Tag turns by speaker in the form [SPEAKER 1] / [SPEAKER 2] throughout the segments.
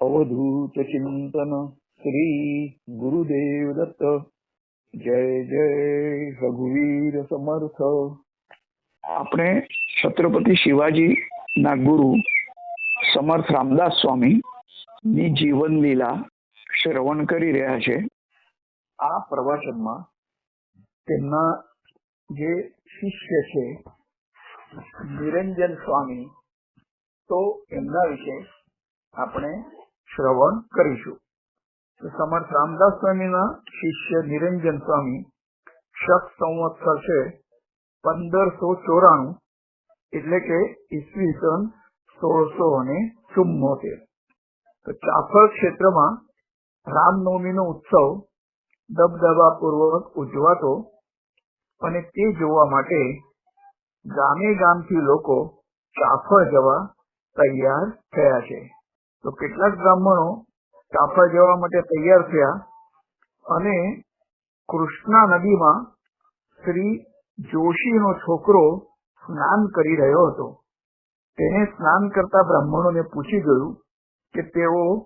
[SPEAKER 1] અવધૂત ચિંતન શ્રી ગુરુદેવ દત્ત જય જય રઘુવીર સમર્થ આપણે છત્રપતિ શિવાજી ના ગુરુ સમર્થ રામદાસ સ્વામી ની જીવન લીલા શ્રવણ કરી રહ્યા છે આ પ્રવચનમાં તેમના જે શિષ્ય છે નિરંજન સ્વામી તો એમના વિશે આપણે શ્રવણ કરીશું સમર્થ રામદાસ સ્વામીના શિષ્ય નિરંજન સ્વામી શક સંવત્સર છે પંદરસો ચોરાણું એટલે કે ઈસવીસન સોળસો અને ચુમ્મોતેર તો ચાફળ ક્ષેત્રમાં રામનવમીનો ઉત્સવ દબદબાપૂર્વક ઉજવાતો અને તે જોવા માટે ગામે ગામથી લોકો ચાફળ જવા તૈયાર થયા છે તો કેટલાક બ્રાહ્મણો કાફા જવા માટે તૈયાર થયા અને કૃષ્ણા નદીમાં શ્રી જોશીનો છોકરો સ્નાન કરી રહ્યો હતો. તેને સ્નાન કરતા બ્રાહ્મણોને પૂછી ગયું કે તેઓ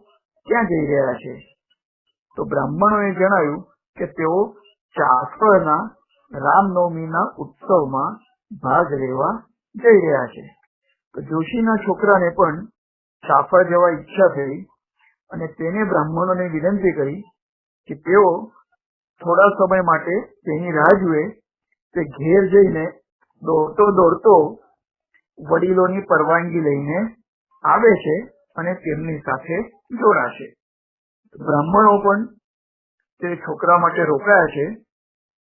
[SPEAKER 1] ક્યાં જઈ રહ્યા છે. તો બ્રાહ્મણોએ જણાવ્યું કે તેઓ ચાસળના રામનવમીના ઉત્સવમાં ભાગ લેવા જઈ રહ્યા છે. તો જોશીના છોકરાને પણ ચાફળ જવા ઈચ્છા થઈ અને તેને બ્રાહ્મણોને વિનંતી કરી કે તેઓ થોડા સમય માટે તેની રાહ જુએ તે ઘેર જઈને દોડતો દોડતો વડીલોની પરવાનગી લઈને આવે છે અને તેમની સાથે જોડાશે. બ્રાહ્મણો પણ તે છોકરા માટે રોકાયા છે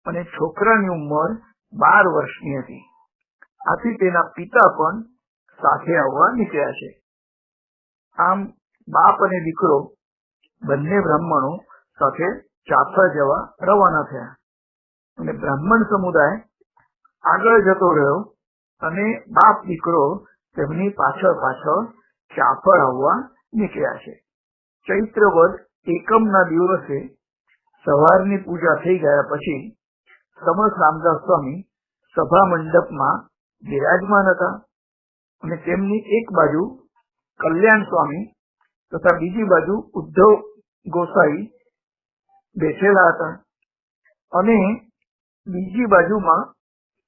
[SPEAKER 1] અને છોકરાની ઉંમર બાર વર્ષની હતી. આથી તેના પિતા પણ સાથે આવવા નીકળ્યા છે. આમ બાપ અને દીકરો બંને બ્રાહ્મણો સાથે ચાફા જવા રવાના થયા. અને બ્રાહ્મણ સમુદાય આગળ જતો રહ્યો અને બાપ દીકરો તેમની પાછળ પાછળ ચાફળ આવવા નીકળ્યા છે. ચૈત્ર વદ એકમના દિવસે સવારની પૂજા થઈ ગયા પછી સમર્થ રામદાસ સ્વામી સભા મંડપમાં બિરાજમાન હતા અને તેમની એક બાજુ કલ્યાણ સ્વામી તથા બીજી બાજુ ઉદ્ધવ ગોસાઈ બેઠેલા હતા. અને બીજી બાજુમાં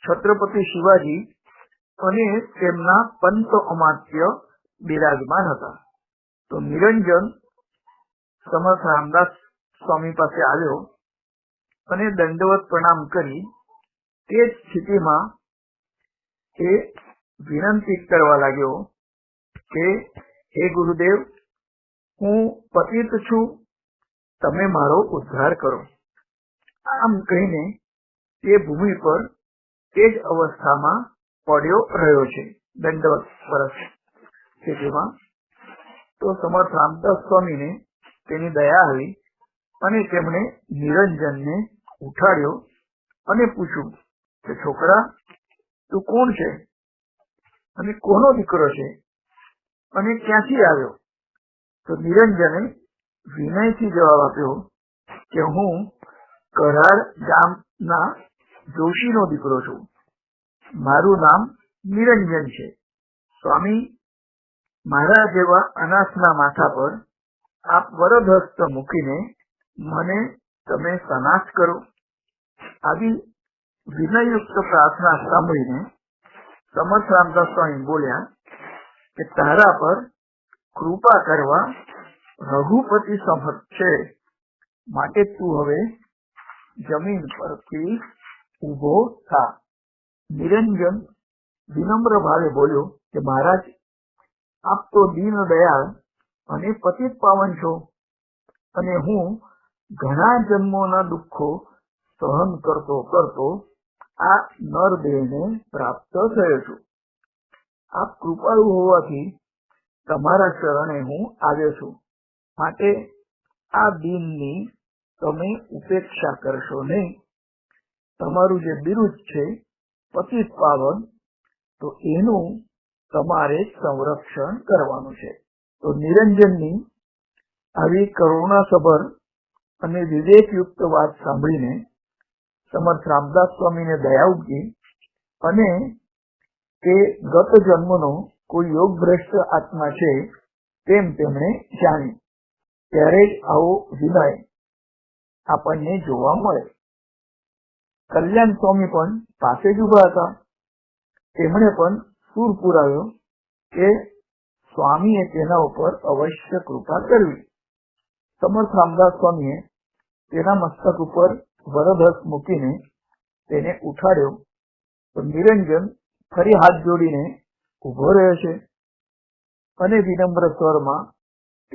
[SPEAKER 1] છત્રપતિ શિવાજી અને તેમના પંત અમાત્ય બિરાજમાન હતા. તો નિરંજન સમર્થ રામદાસ સ્વામી પાસે આવ્યો અને દંડવત પ્રણામ કરી. તે જ સ્થિતિમાં એ વિનંતી કરવા લાગ્યો કે, હે ગુરુદેવ, હું પતિત છું. તમે મારો ઉદ્ધાર કરો. આમ કહીને તે ભૂમિ પર તે જ અવસ્થામાં પડ્યો રહ્યો છે. દંડવત પરસ સ્થિતિમાં તો સમર્થ રામદાસ સ્વામીને તેની દયા આવી અને તેમણે નિરંજનને ઉઠાડ્યો અને પૂછ્યું કે, છોકરા, તું કોણ છે? અને કોનો દીકરો છે? અને ક્યાંથી આવ્યો? તો નિરંજને વિનયથી જવાબ આપ્યો કે હું કરાડ ગામના જોશીનો દીકરો છું. મારું નામ નિરંજન છે. સ્વામી, મારા જેવા અનાથના માથા પર આપ વરદહસ્ત મૂકીને મને તમે સનાથ કરો. આવી વિનયયુક્ત પ્રાર્થના સાંભળીને સમર્થ રામદાસ સ્વામી બોલ્યા કે તારા પર કૃપા કરવા રઘુપતિ સમર્થ છે. માટે તું હવે જમીન પરથી ઊભો થા. નિરંજન વિનમ્ર ભાવે બોલ્યો કે, મહારાજ, આપ તો દીન દયાળ અને પતિત પાવન છો અને હું ઘણા જન્મોના દુઃખો સહન કરતો કરતો આ નર નરદેહને પ્રાપ્ત થયો છું. આપ કૃપાળુ હોવાથી તમારા શરણે હું આવ્યો છું. માટે આ દિનની તમે ઉપેક્ષા કરશો નહીં. તમારું જે બિરુદ છે પતિત પાવન, તો એનું તમારે સંરક્ષણ કરવાનું છે. તો નિરંજનની આવી કરુણાસભર અને વિવેકયુક્ત વાત સાંભળીને સમર્થ રામદાસ સ્વામીને દયા ઉપજી અને તે ગત જન્મનો કોઈ યોગ ભ્રષ્ટ આત્મા છે તેમ તેમણે જાણ્યું. ત્યારે જ આવો વિનય આપણને જોવા મળે. કલ્યાણ સ્વામી પણ પાસે જ ઊભા હતા. તેમણે પણ સૂર પુરાવ્યો કે સ્વામીએ તેના ઉપર અવશ્ય કૃપા કરવી. સમર્થ રામદાસ સ્વામીએ તેના મસ્તક ઉપર વરદહસ્ત મૂકીને તેને ઉઠાડ્યો. તો નિરંજન ફરી હાથ જોડીને ઊભો રહે છે. અને વિનમ્ર સ્વરમાં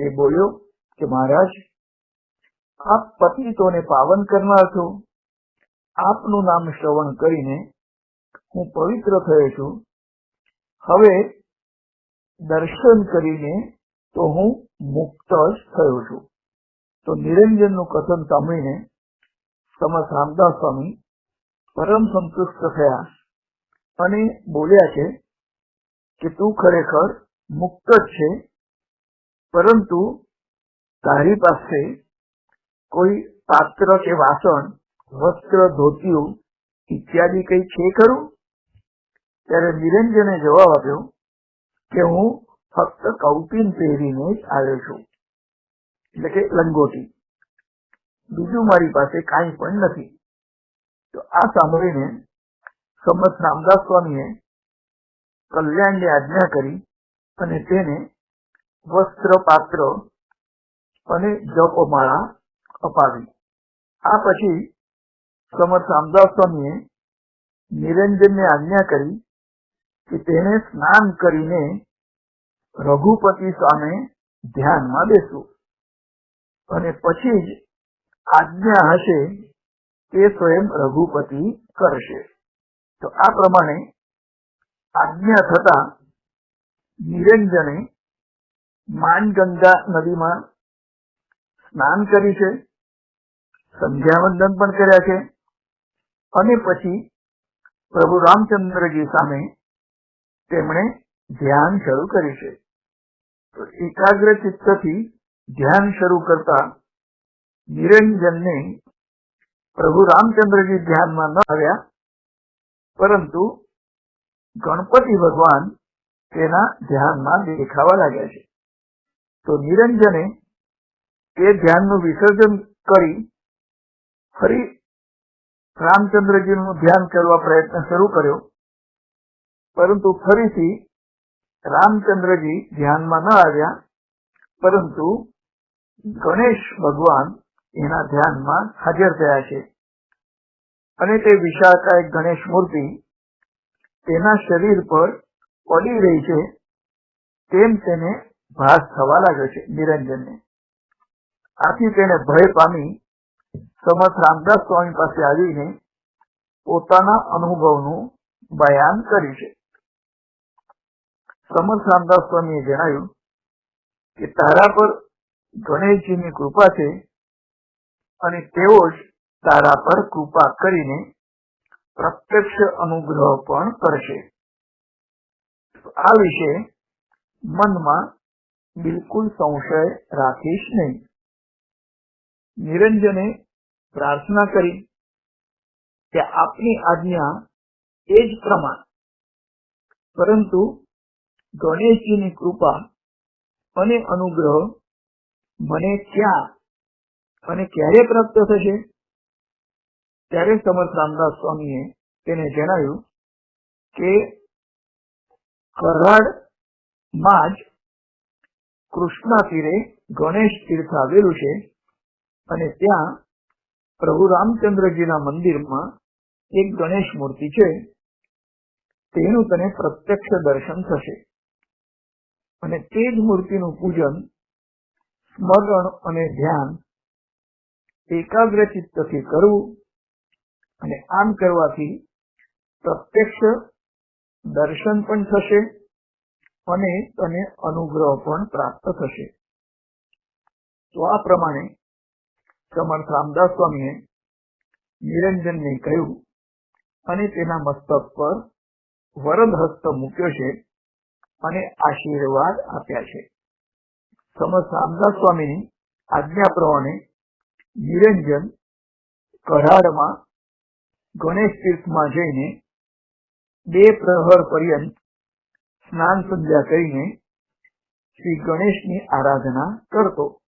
[SPEAKER 1] એ બોલ્યો કે, મહારાજ, આપ પતિતોને પાવન કરનાર છો. આપનું નામ શ્રવણ કરીને હું પવિત્ર થયો છું. હવે દર્શન કરીને તો હું મુક્ત જ થયો છું. તો નિરંજનનું કથન સાંભળીને સમર્થ રામદાસ સ્વામી પરમ સંતુષ્ટ થયા. અને બોલ્યા છે કે તું ખરેખર મુક્ત જ છે, પરંતુ તારી પાસે કોઈ પાત્ર કે વાસણ, વસ્ત્ર, ધોતિયું ઇત્યાદિ કઈ છે ખરું? ત્યારે નિરંજને જવાબ આપ્યો કે હું ફક્ત કૌપિન પહેરીને જ આવ્યો છું, એટલે કે લંગોટી. બીજું મારી પાસે કાંઈ પણ નથી. તો આ સાંભળીને સમર્થ રામદાસ સ્વામીએ કલ્યાણની આજ્ઞા કરી અને તેને વસ્ત્ર, પાત્ર અને જપમાળા અપાવી. આ પછી સમર્થ રામદાસ સ્વામીએ નિરંજનને આજ્ઞા કરી કે તેને સ્નાન કરીને રઘુપતિ સામે ધ્યાનમાં બેસવું. અને પછી જ આજ્ઞા હશે તે સ્વયં રઘુપતિ કરશે. તો આ પ્રમાણે આજ્ઞા થતા નિરંજને માનગંગા નદીમાં સ્નાન કરી છે, સંધ્યાવંદન પણ કર્યા છે અને પછી પ્રભુ રામચંદ્રજી સામે તેમણે ધ્યાન શરૂ કર્યું છે. તો એકાગ્ર ચિત્તથી ધ્યાન શરૂ કરતા નિરંજનને પ્રભુ રામચંદ્રજી ધ્યાનમાં ન આવ્યા પરંતુ ગણપતિ ભગવાન તેના ધ્યાનમાં દેખાવા લાગ્યા છે. તો નિરંજને તે ધ્યાનનું વિસર્જન કરી ફરી રામચંદ્રજીનું ધ્યાન કરવા પ્રયત્ન શરૂ કર્યો. પરંતુ ફરીથી રામચંદ્રજી ધ્યાનમાં ન આવ્યા, પરંતુ ગણેશ ભગવાન એના ધ્યાનમાં હાજર થયા છે. અને તે વિશાળકાય ગણેશ મૂર્તિ તેના શરીર પર પડી રહી છે, તેમ તેને ભાસ થવા લાગ્યો છે નિરંજનને. આથી તેને ભય પામી સમર્થ રામદાસ સ્વામી પાસે આવીને પોતાના અનુભવનું બયાન કર્યું છે. સમર્થ રામદાસ સ્વામીએ જણાવ્યું કે તારા પર ગણેશજીની કૃપા છે અને તેઓ જ તારા પર કૃપા કરીને પ્રત્યક્ષ અનુગ્રહ પણ કરશે. આ વિશે મનમાં બિલકુલ સંશય રાખીશ નહીં. નિરંજને પ્રાર્થના કરી કે આપની આજ્ઞા એ જ પ્રમાણ. પરંતુ ગણેશજીની કૃપા અને અનુગ્રહ મને ક્યાં અને ક્યારે પ્રાપ્ત થશે? ત્યારે સમર્થ રામદાસ સ્વામીએ તેને જણાવ્યું કે કરાડમાં જ કૃષ્ણા તીરે ગણેશ તીર્થ આવેલું છે અને ત્યાં પ્રભુ રામચંદ્રજીના મંદિરમાં એક ગણેશ મૂર્તિ છે. તેનું તને પ્રત્યક્ષ દર્શન થશે. અને તે જ મૂર્તિનું પૂજન, સ્મરણ અને ધ્યાન એકાગ્ર કરવું અને આમ કરવાથી પ્રત્યક્ષ દર્શન પણ થશે અને તને અનુગ્રહ પણ પ્રાપ્ત થશે. તો આ પ્રમાણે સમર્થ રામદાસ સ્વામીએ નિરંજનને કહ્યું અને તેના મસ્તક પર વરદ હસ્ત મૂક્યો છે અને આશીર્વાદ આપ્યા છે. સમર્થ રામદાસ સ્વામીની આજ્ઞા પ્રમાણે નિરંજન કઢાડમાં ગણેશ તીર્થમાં જઈને બે પ્રહર પર્યંત સ્નાન સંધ્યા કરીને શ્રી ગણેશની આરાધના કરતો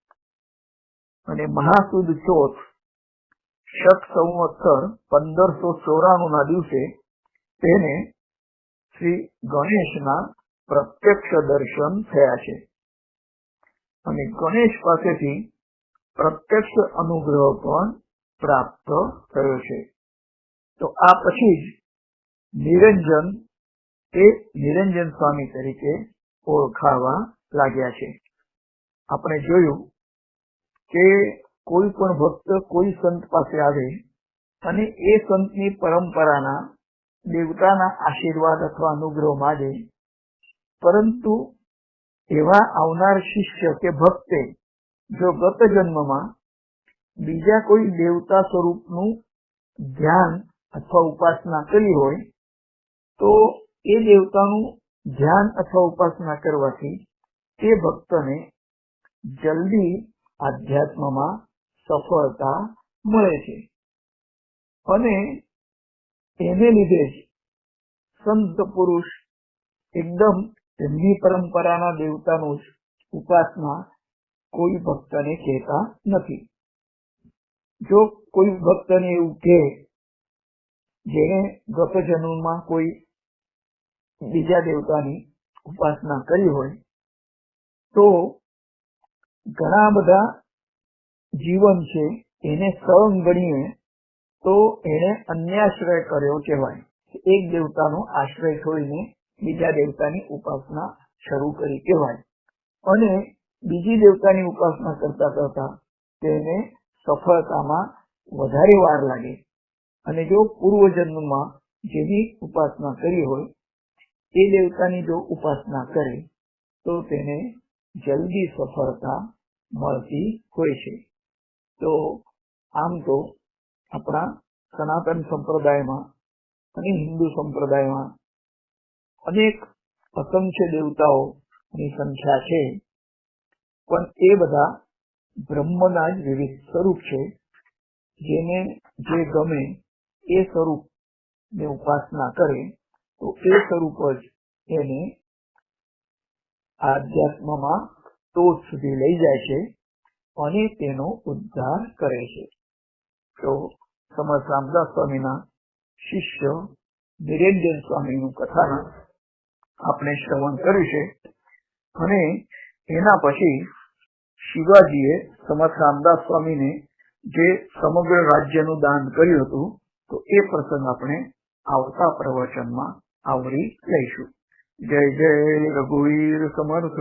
[SPEAKER 1] અને મહાસુદ ચોથ શક સંવત્સર પંદરસો ચોરાણું ના દિવસે તેને શ્રી ગણેશના પ્રત્યક્ષ દર્શન થયા છે. અને ગણેશ પાસેથી પ્રત્યક્ષ અનુગ્રહ પણ પ્રાપ્ત થયો છે. તો આ પછી જ નિરંજન એ નિરંજન સ્વામી તરીકે ઓળખાવા લાગ્યા છે. આપણે જોયું કે કોઈ પણ ભક્ત કોઈ સંત પાસે આવે અને એ સંતની પરંપરાના, દેવતાના આશીર્વાદ અથવા અનુગ્રહ માગે, પરંતુ એવા આવનાર શિષ્ય કે ભક્તે જો ગત જન્મમાં બીજા કોઈ દેવતા સ્વરૂપનું ધ્યાન અથવા ઉપાસના કરી હોય, તો એ દેવતાનું ધ્યાન અથવા ઉપાસના કરવાથી તે ભક્તને જલ્દી આધ્યાત્મમાં સફળતા મળે છે. અને એને લીધે જ સંત પુરુષ એકદમ તેમની પરંપરાના દેવતાનું ઉપાસના કોઈ ભક્તને કહેતા નથી. જો કોઈ ભક્તને એવું કહે જેને ગત જન્મમાં કોઈ બીજા દેવતાની ઉપાસના કરી હોય, તો ઘણા બધા જીવન છે એને સળંગ ગણીએ તો એને અન્યાશ્રય કર્યો કહેવાય. એક દેવતાનો આશ્રય છોડીને બીજા દેવતાની ઉપાસના શરૂ કરી કહેવાય. અને બીજી દેવતાની ઉપાસના કરતા કરતા તેને સફળતામાં વધારે વાર લાગે. અને જો પૂર્વ જન્મમાં જેની ઉપાસના કરી હોય, એ દેવતાની જો ઉપાસના કરે, તો તેને જલ્દી સફળતા મળતી હોય છે. તો આમ તો આપણા સનાતન સંપ્રદાયમાં અને હિન્દુ સંપ્રદાયમાં અનેક અસંખ્ય દેવતાઓની સંખ્યા છે, પણ એ બધા બ્રહ્મના જ વિવિધ સ્વરૂપ છે, જેને જે ગમે એ સ્વરૂપ ને ઉપાસના કરે, તો એ સ્વરૂપ જ એને આધ્યાત્મમાં ટોચ સુધી લઈ જાય છે અને તેનો ઉદ્ધાર કરે છે. તો સમર્થ રામદાસ સ્વામીના શિષ્ય નિરંજન સ્વામીનું કથાના આપણે શ્રવણ કર્યું છે અને એના પછી શિવાજીએ સમર્થ રામદાસ સ્વામીને જે સમગ્ર રાજ્યનું દાન કર્યું હતું તો એ પ્રસંગ આપણે આવતા પ્રવચનમાં આવરી લઈશું. જય જય રઘુવીર સમર્થ.